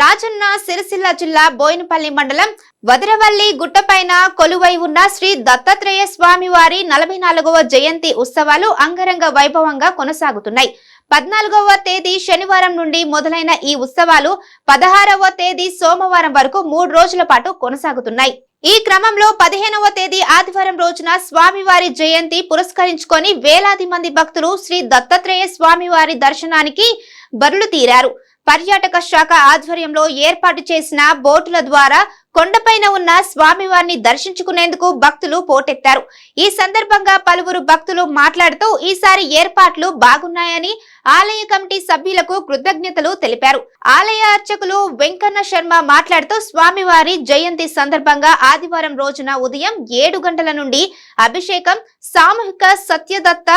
రాజన్న సిరిసిల్ల జిల్లా బోయినపల్లి మండలం వదరవల్లి గుట్టపైన కొలువై ఉన్న శ్రీ దత్తాత్రేయ స్వామి వారి నలభై నాలుగవ జయంతి ఉత్సవాలు అంగరంగ వైభవంగా కొనసాగుతున్నాయి. పద్నాలుగవ తేదీ శనివారం నుండి మొదలైన ఈ ఉత్సవాలు పదహారవ తేదీ సోమవారం వరకు మూడు రోజుల పాటు కొనసాగుతున్నాయి. ఈ క్రమంలో పదిహేనవ తేదీ ఆదివారం రోజున స్వామివారి జయంతి పురస్కరించుకొని వేలాది మంది భక్తులు శ్రీ దత్తాత్రేయ స్వామివారి దర్శనానికి బరులు తీరారు. పర్యాటక శాఖ ఆధ్వర్యంలో ఏర్పాటు చేసిన బోటుల ద్వారా కొండపైన ఉన్న స్వామివారిని దర్శించుకునేందుకు భక్తులు పోటెత్తారు. ఈ సందర్భంగా పలువురు భక్తులు మాట్లాడుతూ ఈసారి ఏర్పాట్లు బాగున్నాయని ఆలయ కమిటీ సభ్యులకు కృతజ్ఞతలు తెలిపారు. ఆలయ అర్చకులు వెంకన్న శర్మ మాట్లాడుతూ స్వామివారి జయంతి సందర్భంగా ఆదివారం రోజున ఉదయం ఏడు గంటల నుండి అభిషేకం సామూహిక సత్యదత్త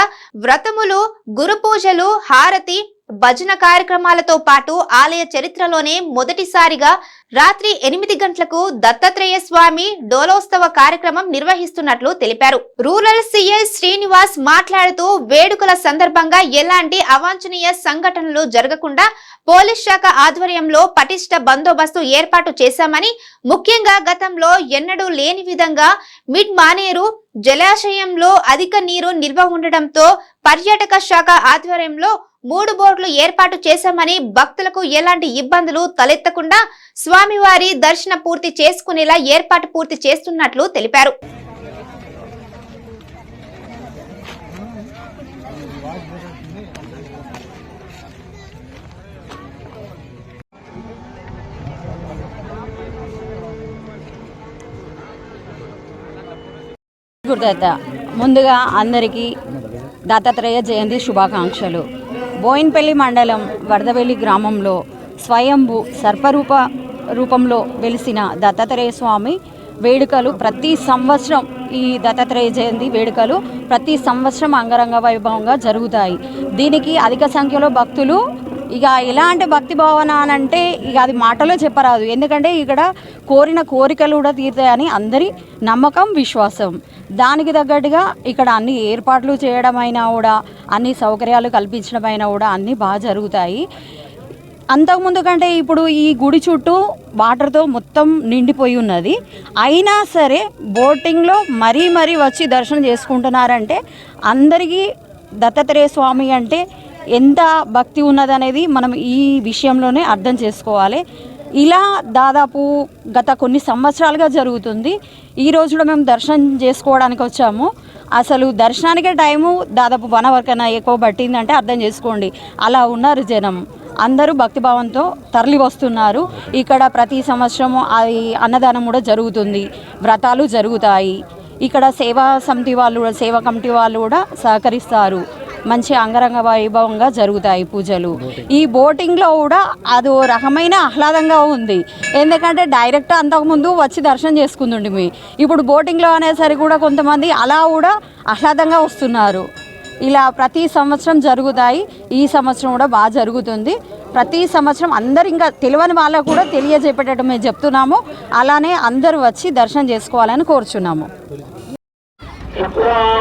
వ్రతములు గురు పూజలు హారతి భజన కార్యక్రమాలతో పాటు ఆలయ చరిత్రలోనే మొదటిసారిగా రాత్రి ఎనిమిది గంటలకు దత్తాత్రేయ స్వామి డోలోత్సవ కార్యక్రమం నిర్వహిస్తున్నట్లు తెలిపారు. రూరల్ సీఐ శ్రీనివాస్ మాట్లాడుతూ వేడుకల సందర్భంగా ఎలాంటి అవాంఛనీయ సంఘటనలు జరగకుండా పోలీస్ శాఖ ఆధ్వర్యంలో పటిష్ట బందోబస్తు ఏర్పాటు చేశామని ముఖ్యంగా గతంలో ఎన్నడూ లేని విధంగా మిడ్ మానేరు జలాశయంలో అధిక నీరు నిల్వ ఉండడంతో పర్యాటక శాఖ ఆధ్వర్యంలో మూడు బోర్డులు ఏర్పాటు చేశామని భక్తులకు ఎలాంటి ఇబ్బందులు తలెత్తకుండా స్వామివారి దర్శన పూర్తి చేసుకునేలా ఏర్పాటు పూర్తి చేస్తున్నట్లు తెలిపారు. ముందుగా అందరికీ దత్తాత్రేయ జయంతి శుభాకాంక్షలు. బోయిన్పల్లి మండలం వరదవెల్లి గ్రామంలో స్వయంభు సర్పరూప రూపంలో వెలిసిన దత్తాత్రేయ స్వామి వేడుకలు ప్రతి సంవత్సరం ఈ దత్తాత్రేయ జయంతి వేడుకలు ప్రతి సంవత్సరం అంగరంగ వైభవంగా జరుగుతాయి. దీనికి అధిక సంఖ్యలో భక్తులు ఇక ఎలాంటి భక్తి భావన అని అంటే ఇక అది మాటలో చెప్పరాదు. ఎందుకంటే ఇక్కడ కోరిన కోరికలు కూడా తీరుతాయని అందరి నమ్మకం విశ్వాసం. దానికి తగ్గట్టుగా ఇక్కడ అన్ని ఏర్పాట్లు చేయడమైనా కూడా అన్ని సౌకర్యాలు కల్పించడమైనా కూడా అన్నీ బాగా జరుగుతాయి. అంతకుముందు కంటే ఇప్పుడు ఈ గుడి చుట్టూ వాటర్తో మొత్తం నిండిపోయి ఉన్నది. అయినా సరే బోటింగ్లో మరీ మరీ వచ్చి దర్శనం చేసుకుంటున్నారంటే అందరికీ దత్తాత్రేయ స్వామి అంటే ఎంత భక్తి ఉన్నదనేది మనం ఈ విషయంలోనే అర్థం చేసుకోవాలి. ఇలా దాదాపు గత కొన్ని సంవత్సరాలుగా జరుగుతుంది. ఈ రోజు కూడా మేము దర్శనం చేసుకోవడానికి వచ్చాము. అసలు దర్శనానికే టైము దాదాపు వన్ అవర్ కన్నా ఎక్కువ పట్టిందంటే అర్థం చేసుకోండి. అలా ఉన్నారు జనం. అందరూ భక్తిభావంతో తరలి వస్తున్నారు ఇక్కడ ప్రతి సంవత్సరము అది అన్నదానం కూడా జరుగుతుంది. వ్రతాలు జరుగుతాయి. ఇక్కడ సేవా సమితి వాళ్ళు కూడా సేవా కమిటీ వాళ్ళు కూడా సహకరిస్తారు. మంచి అంగరంగ వైభవంగా జరుగుతాయి పూజలు. ఈ బోటింగ్లో కూడా అదో రకమైన ఆహ్లాదంగా ఉంది. ఎందుకంటే డైరెక్ట్ అంతకుముందు వచ్చి దర్శనం చేసుకుంటుండే మీ. ఇప్పుడు బోటింగ్లో అనేసరికి కూడా కొంతమంది అలా కూడా ఆహ్లాదంగా వస్తున్నారు. ఇలా ప్రతి సంవత్సరం జరుగుతాయి. ఈ సంవత్సరం కూడా బాగా జరుగుతుంది. ప్రతి సంవత్సరం అందరు ఇంకా తెలియని వాళ్ళకు కూడా తెలియజెప్పేటట్టు మేము చెప్తున్నాము. అలానే అందరూ వచ్చి దర్శనం చేసుకోవాలని కోరుచున్నాము.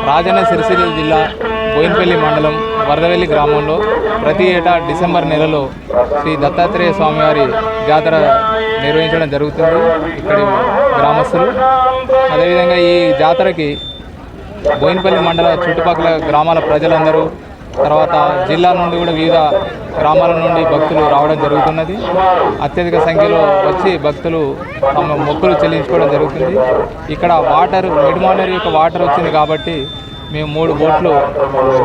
రాజన్న సిరిసిల్ల జిల్లా బోయినపల్లి మండలం వరదవెల్లి గ్రామంలో ప్రతి ఏటా డిసెంబర్ నెలలో శ్రీ దత్తాత్రేయ స్వామివారి జాతర నిర్వహించడం జరుగుతుంది ఇక్కడి గ్రామస్తులు. అదేవిధంగా ఈ జాతరకి బోయినపల్లి మండల చుట్టుపక్కల గ్రామాల ప్రజలందరూ తర్వాత జిల్లా నుండి కూడా వివిధ గ్రామాల నుండి భక్తులు రావడం జరుగుతున్నది. అత్యధిక సంఖ్యలో వచ్చి భక్తులు తమ మొక్కులు చెల్లించుకోవడం జరుగుతుంది. ఇక్కడ వాటర్ మిడ్మానర్ యొక్క వాటర్ వచ్చింది కాబట్టి మేము మూడు బోట్లు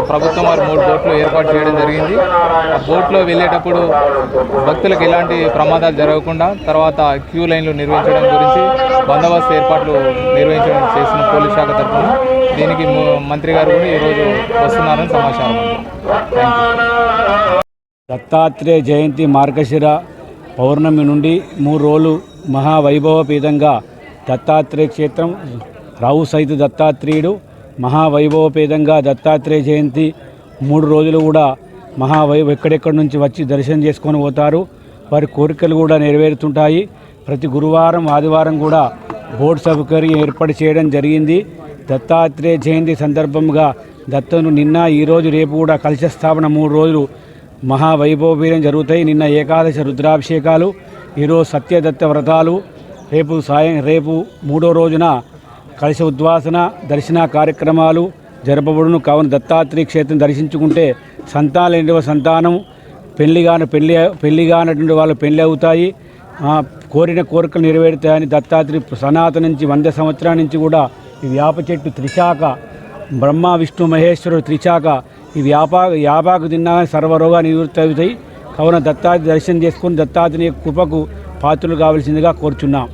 ప్రభుత్వం వారు మూడు బోట్లు ఏర్పాటు చేయడం జరిగింది. ఆ బోట్లో వెళ్ళేటప్పుడు భక్తులకు ఎలాంటి ప్రమాదాలు జరగకుండా తర్వాత క్యూ లైన్లు నిర్వహించడం గురించి బందోబస్తు ఏర్పాట్లు నిర్వహించడం చేసిన పోలీస్ శాఖ తరఫున దీనికి మంత్రి గారు కూడా ఈరోజు వస్తున్నారని సమాచారం దత్తాత్రేయ జయంతి మార్గశిర పౌర్ణమి నుండి మూడు రోజులు మహావైభవపీతంగా దత్తాత్రేయ క్షేత్రం రావు సైతు దత్తాత్రేయుడు మహావైభవపేతంగా దత్తాత్రేయ జయంతి మూడు రోజులు కూడా మహావైభవ ఎక్కడెక్కడి నుంచి వచ్చి దర్శనం చేసుకొని పోతారు. వారి కోరికలు కూడా నెరవేరుతుంటాయి. ప్రతి గురువారం ఆదివారం కూడా బోర్డు సౌకర్యం ఏర్పాటు చేయడం జరిగింది. దత్తాత్రేయ జయంతి సందర్భంగా దత్తను నిన్న ఈరోజు రేపు కూడా కలశ స్థాపన మూడు రోజులు మహావైభవపీరం జరుగుతాయి. నిన్న ఏకాదశి రుద్రాభిషేకాలు ఈరోజు సత్యదత్త వ్రతాలు రేపు సాయం రేపు మూడో రోజున కలశ ఉద్వాసన దర్శన కార్యక్రమాలు జరపబడును. కావున దత్తాత్రేయ క్షేత్రం దర్శించుకుంటే సంతానం సంతానం పెళ్ళి కాని పెళ్ళి పెళ్ళి కానటువంటి వాళ్ళు పెళ్ళి అవుతాయి. కోరిన కోరికలు నెరవేరుతాయని దత్తాత్రేయ సనాతన నుంచి వంద సంవత్సరాల నుంచి కూడా ఈ వేప చెట్టు త్రిశాఖ బ్రహ్మ విష్ణు మహేశ్వరుడు త్రిశాఖ ఈ వ్యాపా యాపాకు తిన్నా సర్వరోగా నివృత్తి అవుతాయి. కావున దత్తాత్రి దర్శనం చేసుకుని దత్తాత్రేయ కృపకు పాత్రలు కావలసిందిగా కోరుచున్నాం.